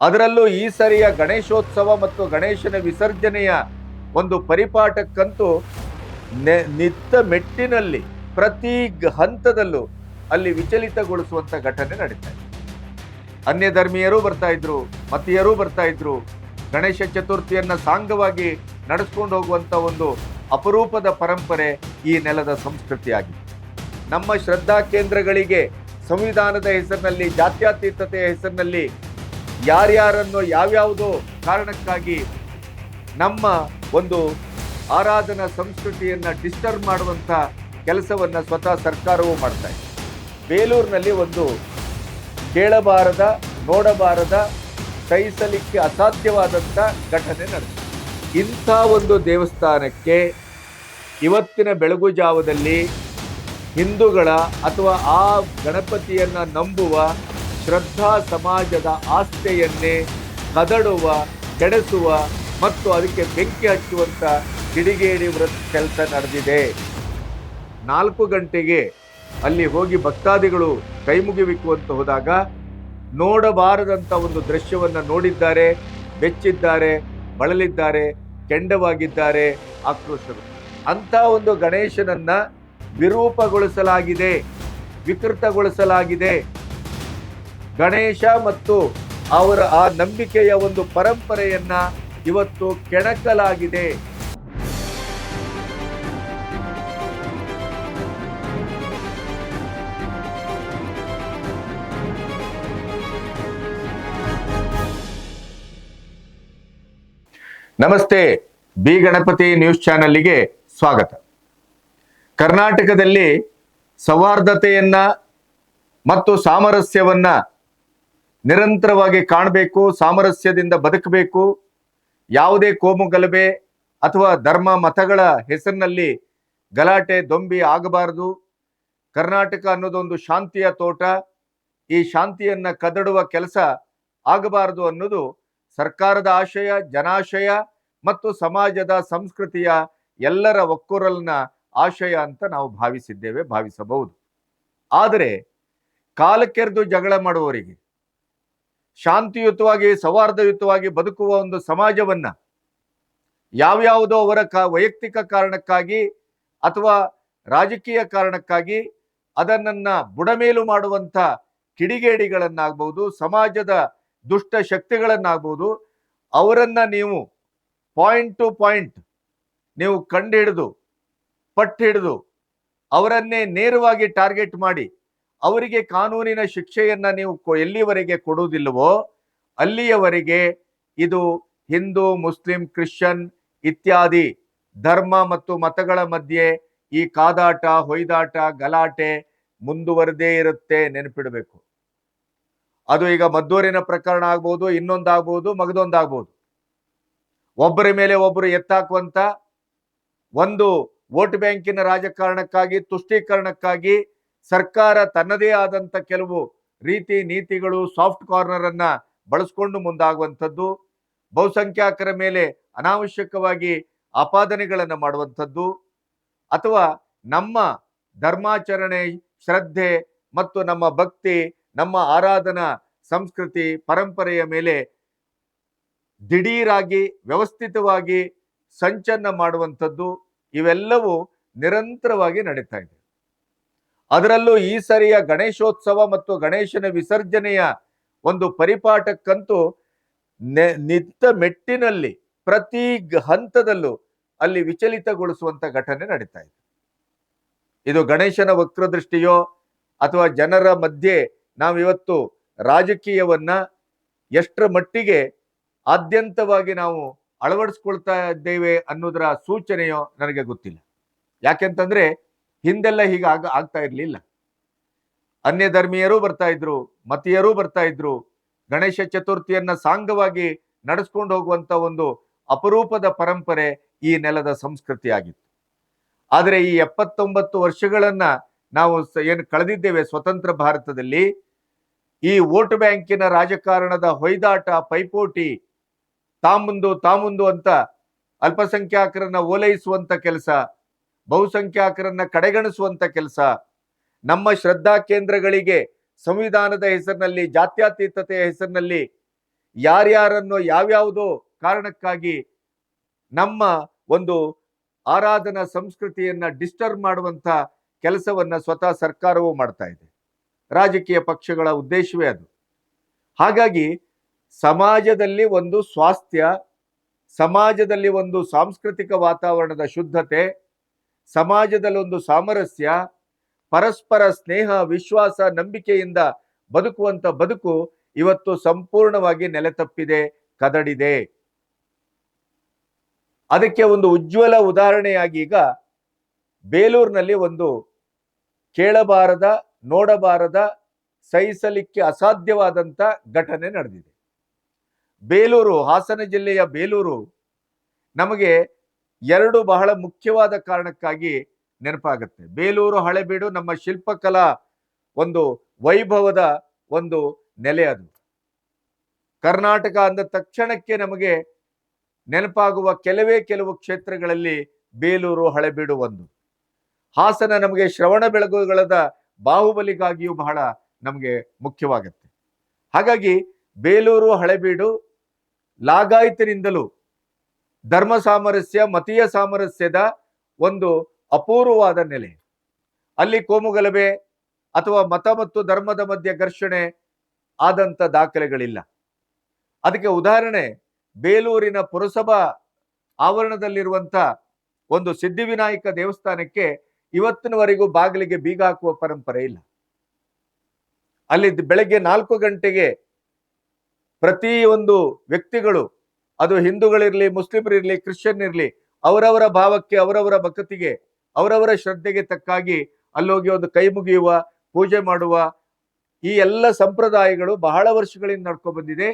ಅದರಲ್ಲೂ ಈ ಸರಿಯ ಗಣೇಶೋತ್ಸವ ಮತ್ತು ಗಣೇಶನ ವಿಸರ್ಜನೆಯ ಒಂದು ಪರಿಪಾಠಕ್ಕಂತೂ ನೆ- ನಿತ್ತ ಮೆಟ್ಟಿನಲ್ಲಿ ಪ್ರತಿ ಹಂತದಲ್ಲೂ ಅಲ್ಲಿ ವಿಚಲಿತಗೊಳಿಸುವಂಥ ಘಟನೆ ನಡೀತಾ ಇದೆ. ಅನ್ಯ ಧರ್ಮೀಯರು ಬರ್ತಾ ಇದ್ರು, ಮತೀಯರು ಬರ್ತಾ ಇದ್ರು, ಗಣೇಶ ಚತುರ್ಥಿಯನ್ನು ಸಾಂಗವಾಗಿ ನಡೆಸ್ಕೊಂಡು ಹೋಗುವಂತ ಒಂದು ಅಪರೂಪದ ಪರಂಪರೆ ಈ ನೆಲದ ಸಂಸ್ಕೃತಿಯಾಗಿದೆ ನಮ್ಮ ಶ್ರದ್ಧಾ ಕೇಂದ್ರಗಳಿಗೆ ಸಂವಿಧಾನದ ಹೆಸರಿನಲ್ಲಿ, ಜಾತ್ಯತೀತತೆಯ ಹೆಸರಿನಲ್ಲಿ ಯಾರ್ಯಾರನ್ನು ಯಾವ್ಯಾವುದೋ ಕಾರಣಕ್ಕಾಗಿ ನಮ್ಮ ಒಂದು ಆರಾಧನಾ ಸಂಸ್ಕೃತಿಯನ್ನು ಡಿಸ್ಟರ್ಬ್ ಮಾಡುವಂಥ ಕೆಲಸವನ್ನು ಸ್ವತಃ ಸರ್ಕಾರವೂ ಮಾಡ್ತಾ ಇದೆ. ಬೇಲೂರಿನಲ್ಲಿ ಒಂದು ಕೇಳಬಾರದ, ನೋಡಬಾರದ, ಸಹಿಸಲಿಕ್ಕೆ ಅಸಾಧ್ಯವಾದಂಥ ಘಟನೆ ನಡೆದಿದೆ. ಇಂಥ ಒಂದು ದೇವಸ್ಥಾನಕ್ಕೆ ಇವತ್ತಿನ ಬೆಳಗು ಜಾವದಲ್ಲಿ ಹಿಂದೂಗಳ ಅಥವಾ ಆ ಗಣಪತಿಯನ್ನು ನಂಬುವ ಶ್ರದ್ಧಾ ಸಮಾಜದ ಆಸ್ಥೆಯನ್ನೇ ಕದಡುವ, ಕೆಡಿಸುವ ಮತ್ತು ಅದಕ್ಕೆ ಬೆಂಕಿ ಹಚ್ಚುವಂಥ ಕಿಡಿಗೇಡಿ ವೃತ್ ಕೆಲಸ ನಡೆದಿದೆ. ನಾಲ್ಕು ಗಂಟೆಗೆ ಅಲ್ಲಿ ಹೋಗಿ ಭಕ್ತಾದಿಗಳು ಕೈಮುಗಿವಿಕ್ಕುವಂತ ಹೋದಾಗ ನೋಡಬಾರದಂಥ ಒಂದು ದೃಶ್ಯವನ್ನು ನೋಡಿದ್ದಾರೆ, ಬೆಚ್ಚಿದ್ದಾರೆ, ಬಳಲಿದ್ದಾರೆ, ಕೆಂಡವಾಗಿದ್ದಾರೆ, ಆಕ್ರೋಶರು. ಅಂಥ ಒಂದು ಗಣೇಶನನ್ನು ವಿರೂಪಗೊಳಿಸಲಾಗಿದೆ, ವಿಕೃತಗೊಳಿಸಲಾಗಿದೆ. ಗಣೇಶ ಮತ್ತು ಅವರ ಆ ನಂಬಿಕೆಯ ಒಂದು ಪರಂಪರೆಯನ್ನ ಇವತ್ತು ಕೆಣಕಲಾಗಿದೆ. ನಮಸ್ತೆ, ಬಿ ಗಣಪತಿ ನ್ಯೂಸ್ ಚಾನಲ್ಗೆ ಸ್ವಾಗತ. ಕರ್ನಾಟಕದಲ್ಲಿ ಸೌಹಾರ್ದತೆಯನ್ನ ಮತ್ತು ಸಾಮರಸ್ಯವನ್ನ ನಿರಂತರವಾಗಿ ಕಾಣಬೇಕು, ಸಾಮರಸ್ಯದಿಂದ ಬದುಕಬೇಕು. ಯಾವುದೇ ಕೋಮು ಗಲಭೆ ಅಥವಾ ಧರ್ಮ ಮತಗಳ ಹೆಸರಿನಲ್ಲಿ ಗಲಾಟೆ, ದೊಂಬಿ ಆಗಬಾರದು. ಕರ್ನಾಟಕ ಅನ್ನೋದೊಂದು ಶಾಂತಿಯ ತೋಟ. ಈ ಶಾಂತಿಯನ್ನ ಕದಡುವ ಕೆಲಸ ಆಗಬಾರದು ಅನ್ನೋದು ಸರ್ಕಾರದ ಆಶಯ, ಜನಾಶಯ ಮತ್ತು ಸಮಾಜದ ಸಂಸ್ಕೃತಿಯ ಎಲ್ಲರ ಒಕ್ಕೊರಲಿನ ಆಶಯ ಅಂತ ನಾವು ಭಾವಿಸಿದ್ದೇವೆ, ಭಾವಿಸಬಹುದು. ಆದರೆ ಕಾಲಕ್ಕೆರೆದು ಜಗಳ ಮಾಡುವವರಿಗೆ ಶಾಂತಿಯುತವಾಗಿ, ಸೌಹಾರ್ದಯುತವಾಗಿ ಬದುಕುವ ಒಂದು ಸಮಾಜವನ್ನ ಯಾವ್ಯಾವುದೋ ಅವರ ಕ, ವೈಯಕ್ತಿಕ ಕಾರಣಕ್ಕಾಗಿ ಅಥವಾ ರಾಜಕೀಯ ಕಾರಣಕ್ಕಾಗಿ ಅದನ್ನ ಬುಡಮೇಲು ಮಾಡುವಂತ ಕಿಡಿಗೇಡಿಗಳನ್ನಾಗ್ಬೋದು ಸಮಾಜದ ದುಷ್ಟ ಶಕ್ತಿಗಳನ್ನಾಗ್ಬೋದು ಅವರನ್ನು ನೀವು ಪಾಯಿಂಟ್ ಟು ಪಾಯಿಂಟ್ ನೀವು ಕಂಡು ಹಿಡಿದು, ಪಟ್ಟು ಹಿಡಿದು ಅವರನ್ನೇ ನೇರವಾಗಿ ಟಾರ್ಗೆಟ್ ಮಾಡಿ ಅವರಿಗೆ ಕಾನೂನಿನ ಶಿಕ್ಷೆಯನ್ನು ನೀವು ಎಲ್ಲಿವರೆಗೆ ಕೊಡುವುದಿಲ್ಲವೋ ಅಲ್ಲಿಯವರೆಗೆ ಇದು ಹಿಂದೂ, ಮುಸ್ಲಿಂ, ಕ್ರಿಶ್ಚಿಯನ್ ಇತ್ಯಾದಿ ಧರ್ಮ ಮತ್ತು ಮತಗಳ ಮಧ್ಯೆ ಈ ಕಾದಾಟ, ಹೊಯ್ದಾಟ, ಗಲಾಟೆ ಮುಂದುವರೆದೇ ಇರುತ್ತೆ ನೆನಪಿಡಬೇಕು. ಅದು ಈಗ ಮದ್ದೂರಿನ ಪ್ರಕರಣ ಆಗ್ಬೋದು, ಇನ್ನೊಂದಾಗ್ಬೋದು, ಮಗದೊಂದಾಗ್ಬೋದು. ಒಬ್ಬರ ಮೇಲೆ ಒಬ್ಬರು ಎತ್ತಾಕುವಂತ ಒಂದು ವೋಟ್ ಬ್ಯಾಂಕಿನ ರಾಜಕಾರಣಕ್ಕಾಗಿ, ತುಷ್ಟೀಕರಣಕ್ಕಾಗಿ ಸರ್ಕಾರ ತನ್ನದೇ ಆದಂತ ಕೆಲವು ರೀತಿ ನೀತಿಗಳು ಸಾಫ್ಟ್ ಕಾರ್ನರ್ ಅನ್ನ ಬಳಸ್ಕೊಂಡು ಮುಂದಾಗುವಂಥದ್ದು ಬಹುಸಂಖ್ಯಾತರ ಮೇಲೆ ಅನಾವಶ್ಯಕವಾಗಿ ಆಪಾದನೆಗಳನ್ನು ಮಾಡುವಂಥದ್ದು, ಅಥವಾ ನಮ್ಮ ಧರ್ಮಾಚರಣೆ, ಶ್ರದ್ಧೆ ಮತ್ತು ನಮ್ಮ ಭಕ್ತಿ, ನಮ್ಮ ಆರಾಧನಾ ಸಂಸ್ಕೃತಿ, ಪರಂಪರೆಯ ಮೇಲೆ ದಿಢೀರಾಗಿ, ವ್ಯವಸ್ಥಿತವಾಗಿ ಸಂಚನ್ನ ಮಾಡುವಂಥದ್ದು, ಇವೆಲ್ಲವೂ ನಿರಂತರವಾಗಿ ನಡೀತಾ ಇದೆ. ಅದರಲ್ಲೂ ಈ ಸರಿಯ ಗಣೇಶೋತ್ಸವ ಮತ್ತು ಗಣೇಶನ ವಿಸರ್ಜನೆಯ ಒಂದು ಪರಿಪಾಠಕ್ಕಂತೂ ನಿತ್ತ ಮೆಟ್ಟಿನಲ್ಲಿ ಪ್ರತಿ ಹಂತದಲ್ಲೂ ಅಲ್ಲಿ ವಿಚಲಿತಗೊಳಿಸುವಂತ ಘಟನೆ ನಡೀತಾ ಇದೆ. ಇದು ಗಣೇಶನ ವಕ್ರದೃಷ್ಟಿಯೋ ಅಥವಾ ಜನರ ಮಧ್ಯೆ ನಾವಿವತ್ತು ರಾಜಕೀಯವನ್ನ ಎಷ್ಟರ ಮಟ್ಟಿಗೆ ಆದ್ಯಂತವಾಗಿ ನಾವು ಅಳವಡಿಸ್ಕೊಳ್ತಾ ಇದ್ದೇವೆ ಅನ್ನೋದರ ಸೂಚನೆಯೋ ನನಗೆ ಗೊತ್ತಿಲ್ಲ. ಯಾಕೆಂತಂದ್ರೆ ಹಿಂದೆಲ್ಲ ಹೀಗೆ ಆಗ, ಆಗ್ತಾ ಇರಲಿಲ್ಲ. ಅನ್ಯ ಧರ್ಮೀಯರು ಬರ್ತಾ ಇದ್ರು, ಮತೀಯರು ಬರ್ತಾ ಇದ್ರು. ಗಣೇಶ ಚತುರ್ಥಿಯನ್ನ ಸಾಂಗವಾಗಿ ನಡೆಸ್ಕೊಂಡು ಹೋಗುವಂತ ಒಂದು ಅಪರೂಪದ ಪರಂಪರೆ ಈ ನೆಲದ ಸಂಸ್ಕೃತಿಯಾಗಿತ್ತು ಆದರೆ ಈ ಎಪ್ಪತ್ತೊಂಬತ್ತು ವರ್ಷಗಳನ್ನ ನಾವು ಏನು ಕಳೆದಿದ್ದೇವೆ ಸ್ವತಂತ್ರ ಭಾರತದಲ್ಲಿ, ಈ ವೋಟ್ ಬ್ಯಾಂಕಿನ ರಾಜಕಾರಣದ ಹೊಯ್ದಾಟ, ಪೈಪೋಟಿ ತಾಮುಂದು ತಾಮುಂದು ಅಂತ ಅಲ್ಪಸಂಖ್ಯಾತರನ್ನ ಓಲೈಸುವಂತ ಕೆಲಸ ಬಹುಸಂಖ್ಯಾತರನ್ನ ಕಡೆಗಣಿಸುವಂತ ಕೆಲಸ. ನಮ್ಮ ಶ್ರದ್ಧಾ ಕೇಂದ್ರಗಳಿಗೆ ಸಂವಿಧಾನದ ಹೆಸರಿನಲ್ಲಿ, ಜಾತ್ಯತೀತತೆಯ ಹೆಸರಿನಲ್ಲಿ ಯಾರ್ಯಾರನ್ನು, ಯಾವ್ಯಾವುದೋ ಕಾರಣಕ್ಕಾಗಿ ನಮ್ಮ ಒಂದು ಆರಾಧನಾ ಸಂಸ್ಕೃತಿಯನ್ನ ಡಿಸ್ಟರ್ಬ್ ಮಾಡುವಂತ ಕೆಲಸವನ್ನ ಸ್ವತಃ ಸರ್ಕಾರವೂ ಮಾಡ್ತಾ ಇದೆ. ರಾಜಕೀಯ ಪಕ್ಷಗಳ ಉದ್ದೇಶವೇ ಅದು. ಹಾಗಾಗಿ ಸಮಾಜದಲ್ಲಿ ಒಂದು ಸ್ವಾಸ್ಥ್ಯ, ಸಮಾಜದಲ್ಲಿ ಒಂದು ಸಾಂಸ್ಕೃತಿಕ ವಾತಾವರಣದ ಶುದ್ಧತೆ ಸಮಾಜದಲ್ಲಿ ಒಂದು ಸಾಮರಸ್ಯ, ಪರಸ್ಪರ ಸ್ನೇಹ, ವಿಶ್ವಾಸ, ನಂಬಿಕೆಯಿಂದ ಬದುಕುವಂತ ಬದುಕು ಇವತ್ತು ಸಂಪೂರ್ಣವಾಗಿ ನೆಲೆತಪ್ಪಿದೆ, ಕದಡಿದೆ. ಅದಕ್ಕೆ ಒಂದು ಉಜ್ವಲ ಉದಾಹರಣೆಯಾಗಿ ಈಗ ಬೇಲೂರಿನಲ್ಲಿ ಒಂದು ಕೇಳಬಾರದ, ನೋಡಬಾರದ, ಸಹಿಸಲಿಕ್ಕೆ ಅಸಾಧ್ಯವಾದಂತ ಘಟನೆ ನಡೆದಿದೆ. ಬೇಲೂರು, ಹಾಸನ ಜಿಲ್ಲೆಯ ಬೇಲೂರು ನಮಗೆ ಎರಡು ಬಹಳ ಮುಖ್ಯವಾದ ಕಾರಣಕ್ಕಾಗಿ ನೆನಪಾಗುತ್ತೆ. ಬೇಲೂರು ಹಳೆಬೀಡು ನಮ್ಮ ಶಿಲ್ಪಕಲಾ ಒಂದು ವೈಭವದ ಒಂದು ನೆಲೆ ಅದು. ಕರ್ನಾಟಕ ಅಂದ ತಕ್ಷಣಕ್ಕೆ ನಮಗೆ ನೆನಪಾಗುವ ಕೆಲವೇ ಕೆಲವು ಕ್ಷೇತ್ರಗಳಲ್ಲಿ ಬೇಲೂರು ಹಳೆಬೀಡು ಒಂದು. ಹಾಸನ ನಮಗೆ ಶ್ರವಣ ಬೆಳಗುಗಳದ ಬಾಹುಬಲಿಗಾಗಿಯೂ ಬಹಳ ನಮಗೆ ಮುಖ್ಯವಾಗುತ್ತೆ. ಹಾಗಾಗಿ ಬೇಲೂರು ಹಳೆಬೀಡು ಲಾಗಾಯತಿನಿಂದಲೂ ಧರ್ಮ ಸಾಮರಸ್ಯ, ಮತೀಯ ಸಾಮರಸ್ಯದ ಒಂದು ಅಪೂರ್ವವಾದ ನೆಲೆ. ಅಲ್ಲಿ ಕೋಮುಗಲಭೆ ಅಥವಾ ಮತ ಮತ್ತು ಧರ್ಮದ ಮಧ್ಯೆ ಘರ್ಷಣೆ ಆದಂತ ದಾಖಲೆಗಳಿಲ್ಲ. ಅದಕ್ಕೆ ಉದಾಹರಣೆ, ಬೇಲೂರಿನ ಪುರಸಭಾ ಆವರಣದಲ್ಲಿರುವಂತ ಒಂದು ಸಿದ್ಧಿವಿನಾಯಕ ದೇವಸ್ಥಾನಕ್ಕೆ ಇವತ್ತಿನವರೆಗೂ ಬಾಗಿಲಿಗೆ ಬೀಗ ಹಾಕುವ ಪರಂಪರೆ ಇಲ್ಲ. ಅಲ್ಲಿ ಬೆಳಗ್ಗೆ ನಾಲ್ಕು ಗಂಟೆಗೆ ಪ್ರತಿಯೊಂದು ವ್ಯಕ್ತಿಗಳು ಅದು ಹಿಂದೂಗಳಿರಲಿ ಮುಸ್ಲಿಮರಿರ್ಲಿ ಕ್ರಿಶ್ಚಿಯನ್ ಇರಲಿ, ಅವರವರ ಭಾವಕ್ಕೆ, ಅವರವರ ಭಕ್ತಿಗೆ, ಅವರವರ ಶ್ರದ್ಧೆಗೆ ತಕ್ಕಾಗಿ ಅಲ್ಲೋಗಿ ಒಂದು ಕೈ ಮುಗಿಯುವ, ಪೂಜೆ ಮಾಡುವ ಈ ಎಲ್ಲ ಸಂಪ್ರದಾಯಗಳು ಬಹಳ ವರ್ಷಗಳಿಂದ ನಡ್ಕೊಂಡು ಬಂದಿದೆ.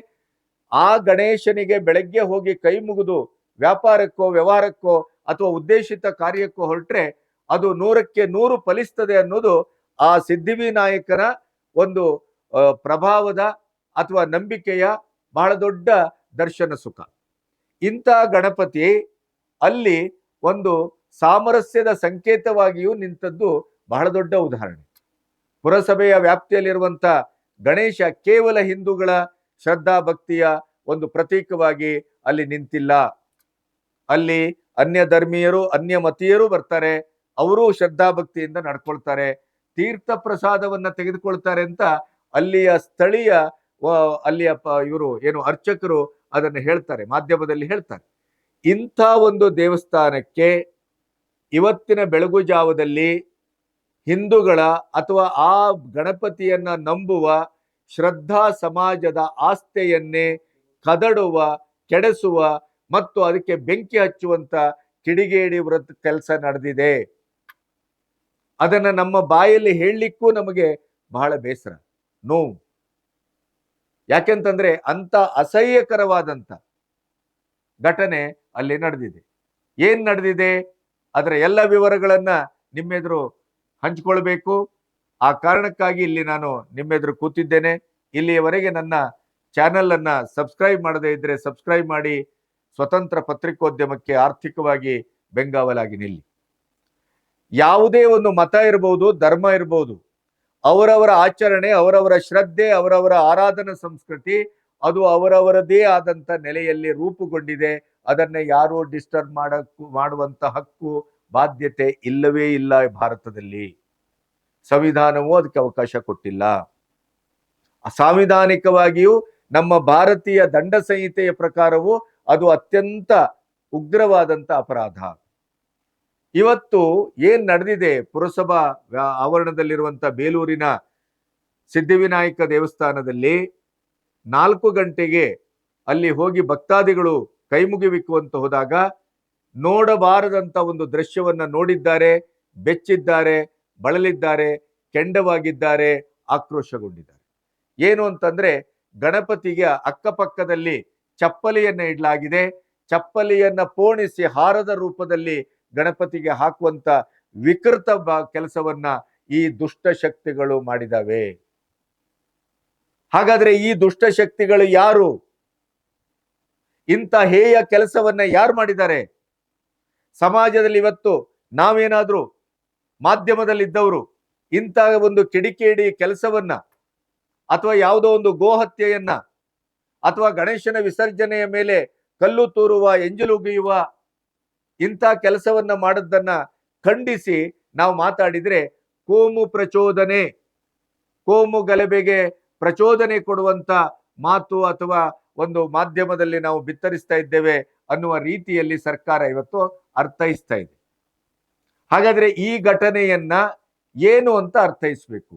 ಆ ಗಣೇಶನಿಗೆ ಬೆಳಗ್ಗೆ ಹೋಗಿ ಕೈ ಮುಗಿದು ವ್ಯಾಪಾರಕ್ಕೋ, ವ್ಯವಹಾರಕ್ಕೋ ಅಥವಾ ಉದ್ದೇಶಿತ ಕಾರ್ಯಕ್ಕೋ ಹೊರಟ್ರೆ ಅದು ನೂರಕ್ಕೆ ನೂರು ಫಲಿಸ್ತದೆ ಅನ್ನೋದು ಆ ಸಿದ್ಧಿವಿನಾಯಕನ ಒಂದು ಪ್ರಭಾವದ ಅಥವಾ ನಂಬಿಕೆಯ ಬಹಳ ದೊಡ್ಡ ದರ್ಶನ ಸುಖ. ಇಂಥ ಗಣಪತಿ ಅಲ್ಲಿ ಒಂದು ಸಾಮರಸ್ಯದ ಸಂಕೇತವಾಗಿಯೂ ನಿಂತದ್ದು ಬಹಳ ದೊಡ್ಡ ಉದಾಹರಣೆ. ಪುರಸಭೆಯ ವ್ಯಾಪ್ತಿಯಲ್ಲಿರುವಂಥ ಗಣೇಶ ಕೇವಲ ಹಿಂದೂಗಳ ಶ್ರದ್ಧಾ ಭಕ್ತಿಯ ಒಂದು ಪ್ರತೀಕವಾಗಿ ಅಲ್ಲಿ ನಿಂತಿಲ್ಲ. ಅಲ್ಲಿ ಅನ್ಯ ಧರ್ಮೀಯರು ಅನ್ಯ ಮತೀಯರು ಬರ್ತಾರೆ. ಅವರು ಶ್ರದ್ಧಾಭಕ್ತಿಯಿಂದ ನಡ್ಕೊಳ್ತಾರೆ. ತೀರ್ಥ ಪ್ರಸಾದವನ್ನ ತೆಗೆದುಕೊಳ್ತಾರೆ ಅಂತ ಅಲ್ಲಿಯ ಸ್ಥಳೀಯ ಅಲ್ಲಿಯ ಇವರು ಏನು ಅರ್ಚಕರು ಅದನ್ನು ಹೇಳ್ತಾರೆ, ಮಾಧ್ಯಮದಲ್ಲಿ ಹೇಳ್ತಾರೆ. ಇಂಥ ಒಂದು ದೇವಸ್ಥಾನಕ್ಕೆ ಇವತ್ತಿನ ಬೆಳಗು ಜಾವದಲ್ಲಿ ಹಿಂದೂಗಳ ಅಥವಾ ಆ ಗಣಪತಿಯನ್ನ ನಂಬುವ ಶ್ರದ್ಧಾ ಸಮಾಜದ ಆಸ್ತೆಯನ್ನೇ ಕದಡುವ, ಕೆಡಿಸುವ ಮತ್ತು ಅದಕ್ಕೆ ಬೆಂಕಿ ಹಚ್ಚುವಂತ ಕಿಡಿಗೇಡಿ ವೃತ್ ಕೆಲಸ ನಡೆದಿದೆ. ಅದನ್ನ ನಮ್ಮ ಬಾಯಲ್ಲಿ ಹೇಳಲಿಕ್ಕೂ ನಮಗೆ ಬಹಳ ಬೇಸರ, ನೋವು. ಯಾಕೆಂತಂದ್ರೆ ಅಂತ ಅಸಹ್ಯಕರವಾದಂತ ಘಟನೆ ಅಲ್ಲಿ ನಡೆದಿದೆ. ಏನ್ ನಡೆದಿದೆ? ಅದರ ಎಲ್ಲ ವಿವರಗಳನ್ನ ನಿಮ್ಮೆದುರು ಹಂಚಿಕೊಳ್ಬೇಕು. ಆ ಕಾರಣಕ್ಕಾಗಿ ಇಲ್ಲಿ ನಾನು ನಿಮ್ಮೆದುರು ಕೂತಿದ್ದೇನೆ. ಇಲ್ಲಿಯವರೆಗೆ ನನ್ನ ಚಾನೆಲ್ ಅನ್ನ ಸಬ್ಸ್ಕ್ರೈಬ್ ಮಾಡದೇ ಇದ್ರೆ ಸಬ್ಸ್ಕ್ರೈಬ್ ಮಾಡಿ. ಸ್ವತಂತ್ರ ಪತ್ರಿಕೋದ್ಯಮಕ್ಕೆ ಆರ್ಥಿಕವಾಗಿ ಬೆಂಗಾವಲಾಗಿ ನಿಲ್ಲಿ. ಯಾವುದೇ ಒಂದು ಮತ ಇರಬಹುದು ಧರ್ಮ ಇರಬಹುದು ಅವರವರ ಆಚರಣೆ, ಅವರವರ ಶ್ರದ್ಧೆ, ಅವರವರ ಆರಾಧನಾ ಸಂಸ್ಕೃತಿ, ಅದು ಅವರವರದೇ ಆದಂತ ನೆಲೆಯಲ್ಲಿ ರೂಪುಗೊಂಡಿದೆ. ಅದನ್ನ ಯಾರು ಡಿಸ್ಟರ್ಬ್ ಮಾಡಕ್ಕೂ, ಮಾಡುವಂತ ಹಕ್ಕು, ಬಾಧ್ಯತೆ ಇಲ್ಲವೇ ಇಲ್ಲ ಭಾರತದಲ್ಲಿ. ಸಂವಿಧಾನವೂ ಅದಕ್ಕೆ ಅವಕಾಶ ಕೊಟ್ಟಿಲ್ಲ. ಸಾಂವಿಧಾನಿಕವಾಗಿಯೂ ನಮ್ಮ ಭಾರತೀಯ ದಂಡ ಸಂಹಿತೆಯ ಪ್ರಕಾರವೂ ಅದು ಅತ್ಯಂತ ಉಗ್ರವಾದಂತ ಅಪರಾಧ. ಇವತ್ತು ಏನ್ ನಡೆದಿದೆ ಪುರಸಭಾ ಆವರಣದಲ್ಲಿರುವಂತ ಬೇಲೂರಿನ ಸಿದ್ಧಿವಿನಾಯಕ ದೇವಸ್ಥಾನದಲ್ಲಿ ನಾಲ್ಕು ಗಂಟೆಗೆ ಅಲ್ಲಿ ಹೋಗಿ ಭಕ್ತಾದಿಗಳು ಕೈಮುಗಿವಿಕ್ಕುವಂತ ಹೋದಾಗ ನೋಡಬಾರದಂತ ಒಂದು ದೃಶ್ಯವನ್ನ ನೋಡಿದ್ದಾರೆ, ಬೆಚ್ಚಿದ್ದಾರೆ, ಬಳಲಿದ್ದಾರೆ, ಕೆಂಡವಾಗಿದ್ದಾರೆ, ಆಕ್ರೋಶಗೊಂಡಿದ್ದಾರೆ. ಏನು ಅಂತಂದ್ರೆ ಗಣಪತಿಗೆ ಅಕ್ಕಪಕ್ಕದಲ್ಲಿ ಚಪ್ಪಲಿಯನ್ನ ಇಡಲಾಗಿದೆ. ಚಪ್ಪಲಿಯನ್ನ ಪೋಣಿಸಿ ಹಾರದ ರೂಪದಲ್ಲಿ ಗಣಪತಿಗೆ ಹಾಕುವಂತ ವಿಕೃತ ಕೆಲಸವನ್ನ ಈ ದುಷ್ಟ ಶಕ್ತಿಗಳು ಮಾಡಿದಾವೆ. ಹಾಗಾದ್ರೆ ಈ ದುಷ್ಟ ಶಕ್ತಿಗಳು ಯಾರು? ಇಂಥ ಹೇಯ ಕೆಲಸವನ್ನ ಯಾರು ಮಾಡಿದ್ದಾರೆ? ಸಮಾಜದಲ್ಲಿ ಇವತ್ತು ನಾವೇನಾದ್ರೂ ಮಾಧ್ಯಮದಲ್ಲಿ ಇದ್ದವರು ಇಂಥ ಒಂದು ಕಿಡಿಕೇಡಿ ಕೆಲಸವನ್ನ ಅಥವಾ ಯಾವುದೋ ಒಂದು ಗೋಹತ್ಯೆಯನ್ನ ಅಥವಾ ಗಣೇಶನ ವಿಸರ್ಜನೆಯ ಮೇಲೆ ಕಲ್ಲು ತೂರುವ ಎಂಜಲುಗಿಯುವ ಇಂಥ ಕೆಲಸವನ್ನ ಮಾಡದ್ದನ್ನ ಖಂಡಿಸಿ ನಾವು ಮಾತಾಡಿದ್ರೆ ಕೋಮು ಪ್ರಚೋದನೆ, ಕೋಮು ಗಲಭೆಗೆ ಪ್ರಚೋದನೆ ಕೊಡುವಂತ ಮಾತು ಅಥವಾ ಒಂದು ಮಾಧ್ಯಮದಲ್ಲಿ ನಾವು ಬಿತ್ತರಿಸ್ತಾ ಇದ್ದೇವೆ ಅನ್ನುವ ರೀತಿಯಲ್ಲಿ ಸರ್ಕಾರ ಇವತ್ತು ಅರ್ಥೈಸ್ತಾ ಇದೆ. ಹಾಗಾದ್ರೆ ಈ ಘಟನೆಯನ್ನ ಏನು ಅಂತ ಅರ್ಥೈಸ್ಬೇಕು?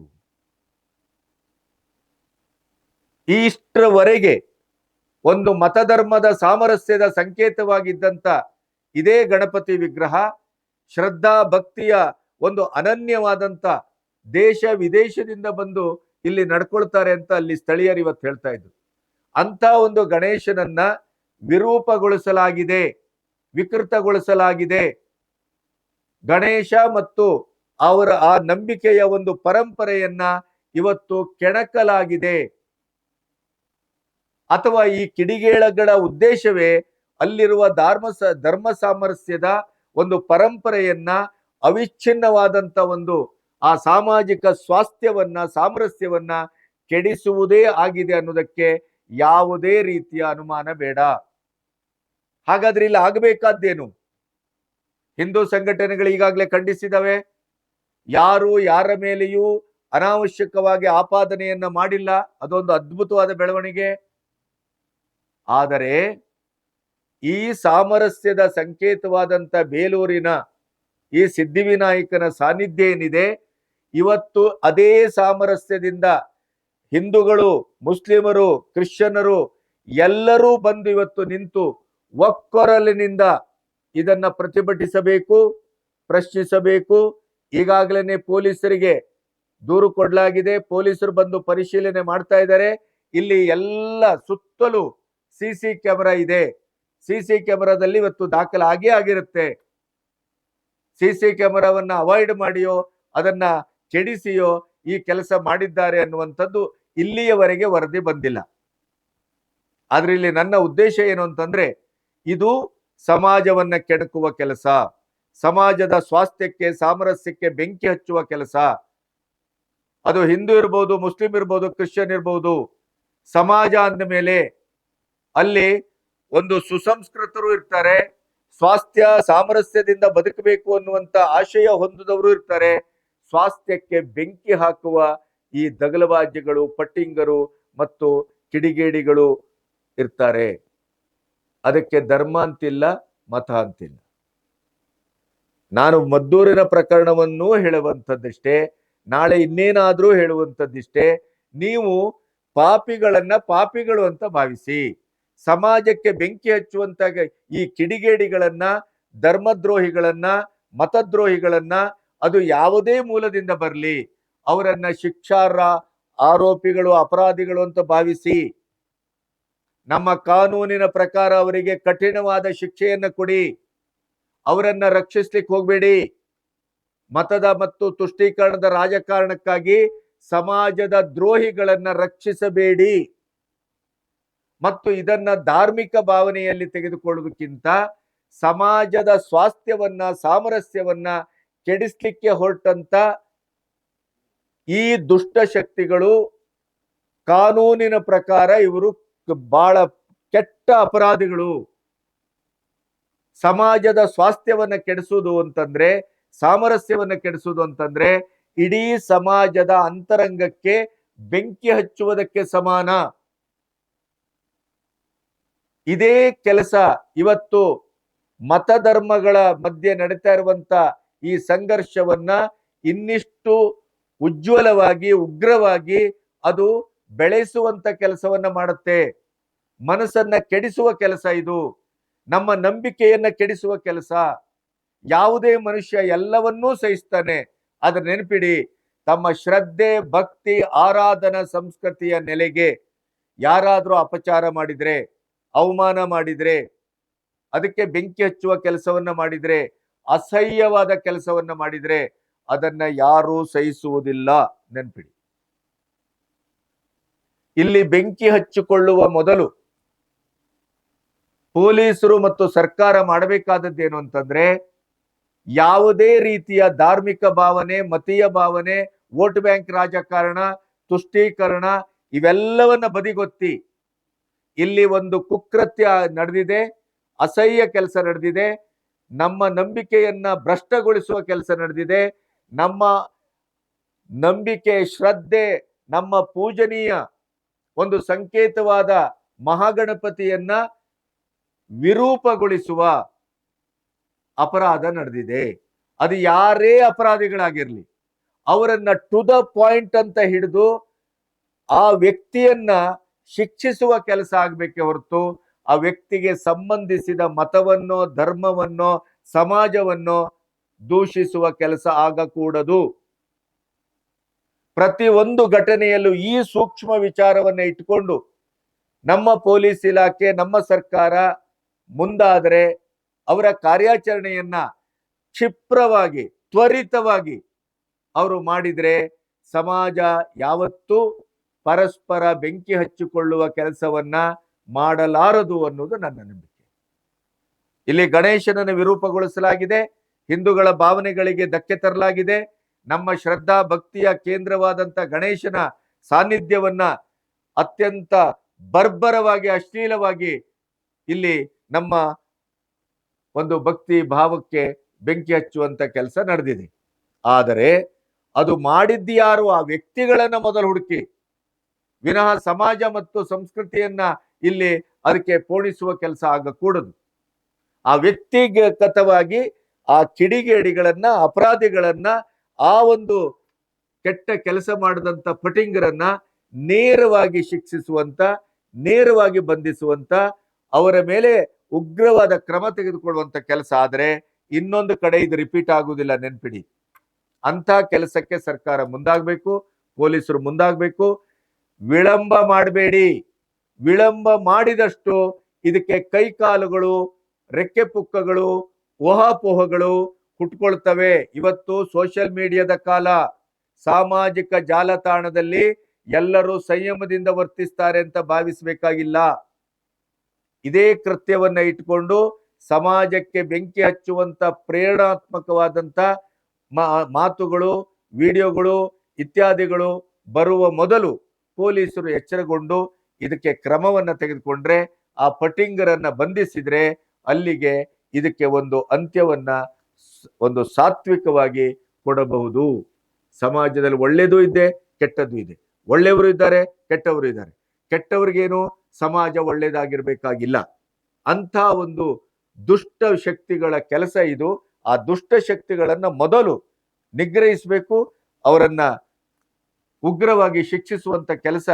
ಇಷ್ಟರವರೆಗೆ ಒಂದು ಮತಧರ್ಮದ ಸಾಮರಸ್ಯದ ಸಂಕೇತವಾಗಿದ್ದಂತ ಇದೇ ಗಣಪತಿ ವಿಗ್ರಹ ಶ್ರದ್ಧಾ ಭಕ್ತಿಯ ಒಂದು ಅನನ್ಯವಾದಂತ ದೇಶ ವಿದೇಶದಿಂದ ಬಂದು ಇಲ್ಲಿ ನಡ್ಕೊಳ್ತಾರೆ ಅಂತ ಅಲ್ಲಿ ಸ್ಥಳೀಯರು ಇವತ್ತು ಹೇಳ್ತಾ ಇದ್ರು. ಅಂತ ಒಂದು ಗಣೇಶನನ್ನ ವಿರೂಪಗೊಳಿಸಲಾಗಿದೆ, ವಿಕೃತಗೊಳಿಸಲಾಗಿದೆ. ಗಣೇಶ ಮತ್ತು ಅವರ ಆ ನಂಬಿಕೆಯ ಒಂದು ಪರಂಪರೆಯನ್ನ ಇವತ್ತು ಕೆಣಕಲಾಗಿದೆ. ಅಥವಾ ಈ ಕಿಡಿಗೇಳಗಳ ಉದ್ದೇಶವೇ ಅಲ್ಲಿರುವ ಧರ್ಮ ಧರ್ಮ ಸಾಮರಸ್ಯದ ಒಂದು ಪರಂಪರೆಯನ್ನ ಅವಿಚ್ಛಿನ್ನವಾದಂಥ ಒಂದು ಆ ಸಾಮಾಜಿಕ ಸ್ವಾಸ್ಥ್ಯವನ್ನ, ಸಾಮರಸ್ಯವನ್ನ ಕೆಡಿಸುವುದೇ ಆಗಿದೆ ಅನ್ನೋದಕ್ಕೆ ಯಾವುದೇ ರೀತಿಯ ಅನುಮಾನ ಬೇಡ. ಹಾಗಾದ್ರೆ ಇಲ್ಲಿ ಆಗಬೇಕಾದ್ದೇನು? ಹಿಂದೂ ಸಂಘಟನೆಗಳು ಈಗಾಗಲೇ ಖಂಡಿಸಿದವೆ. ಯಾರು ಯಾರ ಮೇಲೆಯೂ ಅನಾವಶ್ಯಕವಾಗಿ ಆಪಾದನೆಯನ್ನ ಮಾಡಿಲ್ಲ. ಅದೊಂದು ಅದ್ಭುತವಾದ ಬೆಳವಣಿಗೆ. ಆದರೆ ಈ ಸಾಮರಸ್ಯದ ಸಂಕೇತವಾದಂತ ಬೇಲೂರಿನ ಈ ಸಿದ್ಧಿವಿನಾಯಕನ ಸಾನ್ನಿಧ್ಯ ಏನಿದೆ? ಇವತ್ತು ಅದೇ ಸಾಮರಸ್ಯದಿಂದ ಹಿಂದೂಗಳು, ಮುಸ್ಲಿಮರು ಕ್ರಿಶ್ಚಿಯನ್ನರು ಎಲ್ಲರೂ ಬಂದು ಇವತ್ತು ನಿಂತು ಒಕ್ಕೊರಲಿನಿಂದ ಇದನ್ನ ಪ್ರತಿಭಟಿಸಬೇಕು, ಪ್ರಶ್ನಿಸಬೇಕು. ಈಗಾಗಲೇ ಪೊಲೀಸರಿಗೆ ದೂರು ಕೊಡಲಾಗಿದೆ. ಪೊಲೀಸರು ಬಂದು ಪರಿಶೀಲನೆ ಮಾಡ್ತಾ ಇದ್ದಾರೆ. ಇಲ್ಲಿ ಎಲ್ಲ ಸುತ್ತಲೂ ಸಿ ಸಿ ಕ್ಯಾಮೆರಾ ಇದೆ. ಸಿ ಸಿ ಕ್ಯಾಮೆರಾದಲ್ಲಿ ಇವತ್ತು ದಾಖಲಾಗೇ ಆಗಿರುತ್ತೆ. ಸಿ ಸಿ ಕ್ಯಾಮೆರಾವನ್ನ ಅವಾಯ್ಡ್ ಮಾಡಿಯೋ, ಅದನ್ನ ಕೆಡಿಸಿಯೋ ಈ ಕೆಲಸ ಮಾಡಿದ್ದಾರೆ ಅನ್ನುವಂಥದ್ದು ಇಲ್ಲಿಯವರೆಗೆ ವರದಿ ಬಂದಿಲ್ಲ. ಆದ್ರೆ ಇಲ್ಲಿ ನನ್ನ ಉದ್ದೇಶ ಏನು ಅಂತಂದ್ರೆ, ಇದು ಸಮಾಜವನ್ನ ಕೆಡಕುವ ಕೆಲಸ, ಸಮಾಜದ ಸ್ವಾಸ್ಥ್ಯಕ್ಕೆ, ಸಾಮರಸ್ಯಕ್ಕೆ ಬೆಂಕಿ ಹಚ್ಚುವ ಕೆಲಸ. ಅದು ಹಿಂದೂ ಇರ್ಬೋದು, ಮುಸ್ಲಿಂ ಇರ್ಬೋದು, ಕ್ರಿಶ್ಚಿಯನ್ ಇರ್ಬೋದು, ಸಮಾಜ ಅಂದ ಮೇಲೆ ಅಲ್ಲಿ ಒಂದು ಸುಸಂಸ್ಕೃತರು ಇರ್ತಾರೆ, ಸ್ವಾಸ್ಥ್ಯ ಸಾಮರಸ್ಯದಿಂದ ಬದುಕಬೇಕು ಅನ್ನುವಂತ ಆಶಯ ಹೊಂದಿದವರು ಇರ್ತಾರೆ. ಸ್ವಾಸ್ಥ್ಯಕ್ಕೆ ಬೆಂಕಿ ಹಾಕುವ ಈ ದಗಲಬಾಜ್ಯಗಳು ಪಟ್ಟಿಂಗರು ಮತ್ತು ಕಿಡಿಗೇಡಿಗಳು ಇರ್ತಾರೆ. ಅದಕ್ಕೆ ಧರ್ಮ ಅಂತಿಲ್ಲ, ಮತ ಅಂತಿಲ್ಲ. ನಾನು ಮದ್ದೂರಿನ ಪ್ರಕರಣವನ್ನೂ ಹೇಳುವಂಥದ್ದಿಷ್ಟೇ, ನಾಳೆ ಇನ್ನೇನಾದರೂ ಹೇಳುವಂಥದ್ದಿಷ್ಟೇ, ನೀವು ಪಾಪಿಗಳನ್ನ ಪಾಪಿಗಳು ಅಂತ ಭಾವಿಸಿ. ಸಮಾಜಕ್ಕೆ ಬೆಂಕಿ ಹಚ್ಚುವಂತ ಈ ಕಿಡಿಗೇಡಿಗಳನ್ನ, ಧರ್ಮದ್ರೋಹಿಗಳನ್ನ, ಮತದ್ರೋಹಿಗಳನ್ನ ಅದು ಯಾವುದೇ ಮೂಲದಿಂದ ಬರಲಿ, ಅವರನ್ನ ಶಿಕ್ಷಾರ ಆರೋಪಿಗಳು, ಅಪರಾಧಿಗಳು ಅಂತ ಭಾವಿಸಿ ನಮ್ಮ ಕಾನೂನಿನ ಪ್ರಕಾರ ಅವರಿಗೆ ಕಠಿಣವಾದ ಶಿಕ್ಷೆಯನ್ನು ಕೊಡಿ, ಅವರನ್ನ ರಕ್ಷಿಸ್ಲಿಕ್ಕೆ ಹೋಗ್ಬೇಡಿ. ಮತದ ಮತ್ತು ತುಷ್ಟೀಕರಣದ ರಾಜಕಾರಣಕ್ಕಾಗಿ ಸಮಾಜದ ದ್ರೋಹಿಗಳನ್ನ ರಕ್ಷಿಸಬೇಡಿ. ಮತ್ತು ಇದನ್ನ ಧಾರ್ಮಿಕ ಭಾವನೆಯಲ್ಲಿ ತೆಗೆದುಕೊಳ್ಳುವುದಕ್ಕಿಂತ ಸಮಾಜದ ಸ್ವಾಸ್ಥ್ಯವನ್ನ, ಸಾಮರಸ್ಯವನ್ನ ಕೆಡಿಸ್ಲಿಕ್ಕೆ ಹೊರಟಂತ ಈ ದುಷ್ಟ ಶಕ್ತಿಗಳು ಕಾನೂನಿನ ಪ್ರಕಾರ ಇವರು ಬಹಳ ಕೆಟ್ಟ ಅಪರಾಧಿಗಳು. ಸಮಾಜದ ಸ್ವಾಸ್ಥ್ಯವನ್ನ ಕೆಡಿಸುವುದು ಅಂತಂದ್ರೆ, ಸಾಮರಸ್ಯವನ್ನ ಕೆಡಿಸುವುದು ಅಂತಂದ್ರೆ ಇಡೀ ಸಮಾಜದ ಅಂತರಂಗಕ್ಕೆ ಬೆಂಕಿ ಹಚ್ಚುವುದಕ್ಕೆ ಸಮಾನ. ಇದೇ ಕೆಲಸ ಇವತ್ತು ಮತಧರ್ಮಗಳ ಮಧ್ಯೆ ನಡೀತಾ ಇರುವಂತ ಈ ಸಂಘರ್ಷವನ್ನ ಇನ್ನಿಷ್ಟು ಉಜ್ವಲವಾಗಿ, ಉಗ್ರವಾಗಿ ಅದು ಬೆಳೆಸುವಂತ ಕೆಲಸವನ್ನ ಮಾಡುತ್ತೆ. ಮನಸ್ಸನ್ನ ಕೆಡಿಸುವ ಕೆಲಸ ಇದು. ನಮ್ಮ ನಂಬಿಕೆಯನ್ನ ಕೆಡಿಸುವ ಕೆಲಸ. ಯಾವುದೇ ಮನುಷ್ಯ ಎಲ್ಲವನ್ನೂ ಸಹಿಸ್ತಾನೆ. ಅದ್ರ ನೆನಪಿಡಿ, ತಮ್ಮ ಶ್ರದ್ಧೆ, ಭಕ್ತಿ, ಆರಾಧನಾ ಸಂಸ್ಕೃತಿಯ ನೆಲೆಗೆ ಯಾರಾದರೂ ಅಪಚಾರ ಮಾಡಿದ್ರೆ ಅವಮಾನ ಮಾಡಿದ್ರೆ, ಅದಕ್ಕೆ ಬೆಂಕಿ ಹಚ್ಚುವ ಕೆಲಸವನ್ನ ಮಾಡಿದ್ರೆ, ಅಸಹ್ಯವಾದ ಕೆಲಸವನ್ನ ಮಾಡಿದ್ರೆ, ಅದನ್ನ ಯಾರೂ ಸಹಿಸುವುದಿಲ್ಲ ನೆನ್ಪಿಡಿ. ಇಲ್ಲಿ ಬೆಂಕಿ ಹಚ್ಚಿಕೊಳ್ಳುವ ಮೊದಲು ಪೊಲೀಸರು ಮತ್ತು ಸರ್ಕಾರ ಮಾಡಬೇಕಾದದ್ದೇನು ಅಂತಂದ್ರೆ, ಯಾವುದೇ ರೀತಿಯ ಧಾರ್ಮಿಕ ಭಾವನೆ, ಮತೀಯ ಭಾವನೆ, ವೋಟ್ ಬ್ಯಾಂಕ್ ರಾಜಕಾರಣ, ತುಷ್ಟೀಕರಣ, ಇವೆಲ್ಲವನ್ನ ಬದಿಗೊತ್ತಿ ಇಲ್ಲಿ ಒಂದು ಕುಕೃತ್ಯ ನಡೆದಿದೆ, ಅಸಹ್ಯ ಕೆಲಸ ನಡೆದಿದೆ, ನಮ್ಮ ನಂಬಿಕೆಯನ್ನ ಭ್ರಷ್ಟಗೊಳಿಸುವ ಕೆಲಸ ನಡೆದಿದೆ, ನಮ್ಮ ನಂಬಿಕೆ, ಶ್ರದ್ಧೆ, ನಮ್ಮ ಪೂಜನೀಯ ಒಂದು ಸಂಕೇತವಾದ ಮಹಾಗಣಪತಿಯನ್ನ ವಿರೂಪಗೊಳಿಸುವ ಅಪರಾಧ ನಡೆದಿದೆ. ಅದು ಯಾರೇ ಅಪರಾಧಿಗಳಾಗಿರ್ಲಿ, ಅವರನ್ನ ಟು ದ ಪಾಯಿಂಟ್ ಅಂತ ಹಿಡಿದು ಆ ವ್ಯಕ್ತಿಯನ್ನ ಶಿಕ್ಷಿಸುವ ಕೆಲಸ ಆಗ್ಬೇಕೆ ಹೊರತು ಆ ವ್ಯಕ್ತಿಗೆ ಸಂಬಂಧಿಸಿದ ಮತವನ್ನೋ, ಧರ್ಮವನ್ನೋ, ಸಮಾಜವನ್ನೋ ದೂಷಿಸುವ ಕೆಲಸ ಆಗಕೂಡದು. ಪ್ರತಿ ಒಂದು ಘಟನೆಯಲ್ಲೂ ಈ ಸೂಕ್ಷ್ಮ ವಿಚಾರವನ್ನ ಇಟ್ಕೊಂಡು ನಮ್ಮ ಪೊಲೀಸ್ ಇಲಾಖೆ, ನಮ್ಮ ಸರ್ಕಾರ ಮುಂದಾದರೆ ಅವರ ಕಾರ್ಯಾಚರಣೆಯನ್ನ ಕ್ಷಿಪ್ರವಾಗಿ, ತ್ವರಿತವಾಗಿ ಅವರು ಮಾಡಿದ್ರೆ ಸಮಾಜ ಯಾವತ್ತೂ ಪರಸ್ಪರ ಬೆಂಕಿ ಹಚ್ಚಿಕೊಳ್ಳುವ ಕೆಲಸವನ್ನ ಮಾಡಲಾರದು ಅನ್ನೋದು ನನ್ನ ನಂಬಿಕೆ. ಇಲ್ಲಿ ಗಣೇಶನನ್ನು ವಿರೂಪಗೊಳಿಸಲಾಗಿದೆ, ಹಿಂದೂಗಳ ಭಾವನೆಗಳಿಗೆ ಧಕ್ಕೆ ತರಲಾಗಿದೆ, ನಮ್ಮ ಶ್ರದ್ಧಾ ಭಕ್ತಿಯ ಕೇಂದ್ರವಾದಂತ ಗಣೇಶನ ಸಾನ್ನಿಧ್ಯವನ್ನ ಅತ್ಯಂತ ಬರ್ಬರವಾಗಿ, ಅಶ್ಲೀಲವಾಗಿ ಇಲ್ಲಿ ನಮ್ಮ ಒಂದು ಭಕ್ತಿ ಭಾವಕ್ಕೆ ಬೆಂಕಿ ಹಚ್ಚುವಂತ ಕೆಲಸ ನಡೆದಿದೆ. ಆದರೆ ಅದು ಮಾಡಿದ್ದು ಯಾರು ಆ ವ್ಯಕ್ತಿಗಳನ್ನ ಮೊದಲು ಹುಡುಕಿ ವಿನಃ ಸಮಾಜ ಮತ್ತು ಸಂಸ್ಕೃತಿಯನ್ನ ಇಲ್ಲಿ ಅದಕ್ಕೆ ಪೋಣಿಸುವ ಕೆಲಸ ಆಗಕೂಡದು. ಆ ವ್ಯಕ್ತಿಗತವಾಗಿ ಆ ಕಿಡಿಗೇಡಿಗಳನ್ನ, ಅಪರಾಧಿಗಳನ್ನ, ಆ ಒಂದು ಕೆಟ್ಟ ಕೆಲಸ ಮಾಡಿದಂಥ ಪಟಿಂಗರನ್ನ ನೇರವಾಗಿ ಶಿಕ್ಷಿಸುವಂತ, ನೇರವಾಗಿ ಬಂಧಿಸುವಂತ, ಅವರ ಮೇಲೆ ಉಗ್ರವಾದ ಕ್ರಮ ತೆಗೆದುಕೊಳ್ಳುವಂತ ಕೆಲಸ ಆದರೆ ಇನ್ನೊಂದು ಕಡೆ ಇದು ರಿಪೀಟ್ ಆಗುವುದಿಲ್ಲ ನೆನ್ಪಿಡಿ. ಅಂತ ಕೆಲಸಕ್ಕೆ ಸರ್ಕಾರ ಮುಂದಾಗಬೇಕು, ಪೊಲೀಸರು ಮುಂದಾಗಬೇಕು ವಿಳಂಬ ಮಾಡಬೇಡಿ. ವಿಳಂಬ ಮಾಡಿದಷ್ಟು ಇದಕ್ಕೆ ಕೈಕಾಲುಗಳು ರೆಕ್ಕೆ ಪುಕ್ಕಗಳು ಊಹಾಪೋಹಗಳು ಹುಟ್ಕೊಳ್ತವೆ. ಇವತ್ತು ಸೋಷಿಯಲ್ ಮೀಡಿಯಾದ ಕಾಲ. ಸಾಮಾಜಿಕ ಜಾಲತಾಣದಲ್ಲಿ ಎಲ್ಲರೂ ಸಂಯಮದಿಂದ ವರ್ತಿಸ್ತಾರೆ ಅಂತ ಭಾವಿಸಬೇಕಾಗಿಲ್ಲ. ಇದೇ ಕೃತ್ಯವನ್ನ ಇಟ್ಕೊಂಡು ಸಮಾಜಕ್ಕೆ ಬೆಂಕಿ ಹಚ್ಚುವಂತ ಪ್ರೇರಣಾತ್ಮಕವಾದಂತ ಮಾ- ಮಾತುಗಳು, ವಿಡಿಯೋಗಳು, ಇತ್ಯಾದಿಗಳು ಬರುವ ಮೊದಲು ಪೊಲೀಸರು ಎಚ್ಚರಗೊಂಡು ಇದಕ್ಕೆ ಕ್ರಮವನ್ನ ತೆಗೆದುಕೊಂಡ್ರೆ ಆ ಪಟಿಂಗರನ್ನ ಬಂಧಿಸಿದ್ರೆ ಅಲ್ಲಿಗೆ ಇದಕ್ಕೆ ಒಂದು ಅಂತ್ಯವನ್ನ ಒಂದು ಸಾತ್ವಿಕವಾಗಿ ಕೊಡಬಹುದು. ಸಮಾಜದಲ್ಲಿ ಒಳ್ಳೆಯದು ಇದೆ, ಕೆಟ್ಟದ್ದು ಇದೆ. ಒಳ್ಳೆಯವರು ಇದ್ದಾರೆ, ಕೆಟ್ಟವರು ಇದ್ದಾರೆ. ಕೆಟ್ಟವ್ರಿಗೇನು ಸಮಾಜ ಒಳ್ಳೇದಾಗಿರ್ಬೇಕಾಗಿಲ್ಲ ಅಂತ ಒಂದು ದುಷ್ಟ ಶಕ್ತಿಗಳ ಕೆಲಸ ಇದು. ಆ ದುಷ್ಟ ಶಕ್ತಿಗಳನ್ನ ಮೊದಲು ನಿಗ್ರಹಿಸಬೇಕು, ಅವರನ್ನ ಉಗ್ರವಾಗಿ ಶಿಕ್ಷಿಸುವಂತ ಕೆಲಸ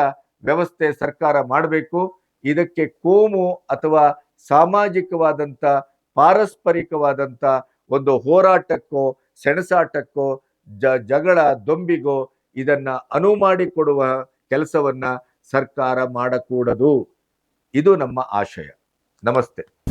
ವ್ಯವಸ್ಥೆ ಸರ್ಕಾರ ಮಾಡಬೇಕು. ಇದಕ್ಕೆ ಕೋಮು ಅಥವಾ ಸಾಮಾಜಿಕವಾದಂತ ಪಾರಸ್ಪರಿಕವಾದಂಥ ಒಂದು ಹೋರಾಟಕ್ಕೋ, ಸೆಣಸಾಟಕ್ಕೋ, ಜ, ಜಗಳ, ದೊಂಬಿಗೋ ಇದನ್ನ ಅನುವು ಮಾಡಿಕೊಡುವ ಕೆಲಸವನ್ನ ಸರ್ಕಾರ ಮಾಡಕೂಡದು. ಇದು ನಮ್ಮ ಆಶಯ. ನಮಸ್ತೆ.